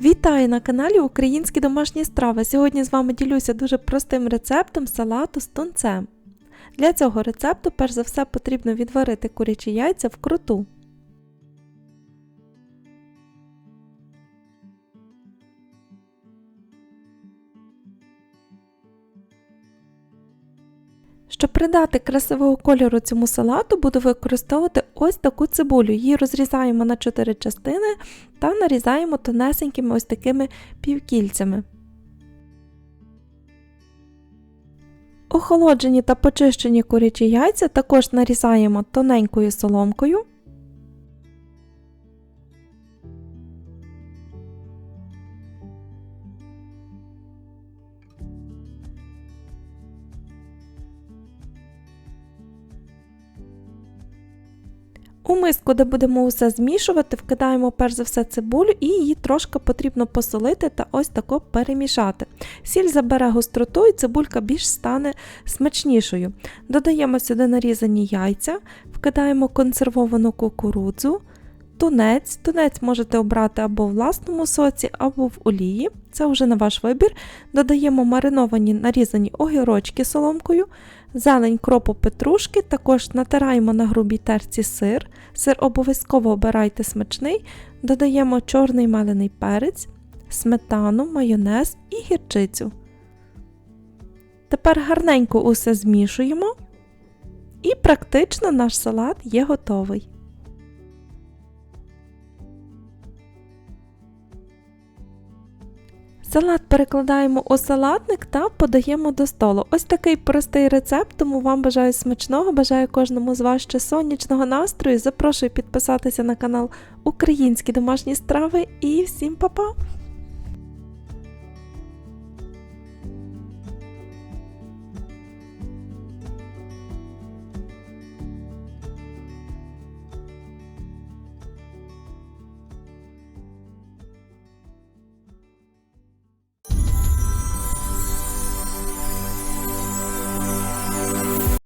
Вітаю на каналі Українські домашні страви. Сьогодні з вами ділюся дуже простим рецептом салату з тунцем. Для цього рецепту перш за все потрібно відварити курячі яйця вкруту. Щоб придати красивого кольору цьому салату, буду використовувати ось таку цибулю. Її розрізаємо на 4 частини та нарізаємо тонесенькими ось такими півкільцями. Охолоджені та почищені курячі яйця також нарізаємо тоненькою соломкою. У миску, де будемо усе змішувати, вкидаємо перш за все цибулю і її трошки потрібно посолити та ось тако перемішати. Сіль забере гостроту і цибулька більш стане смачнішою. Додаємо сюди нарізані яйця, вкидаємо консервовану кукурудзу, тунець. Тунець можете обрати або в власному соці, або в олії. Це вже на ваш вибір. Додаємо мариновані нарізані огірочки соломкою, зелень кропу петрушки, також натираємо на грубій терці сир. Сир обов'язково обирайте смачний, додаємо чорний мелений перець, сметану, майонез і гірчицю. Тепер гарненько усе змішуємо, і практично наш салат є готовий. Салат перекладаємо у салатник та подаємо до столу. Ось такий простий рецепт, тому вам бажаю смачного, бажаю кожному з вас ще сонячного настрою. Запрошую підписатися на канал Українські домашні страви і всім па-па!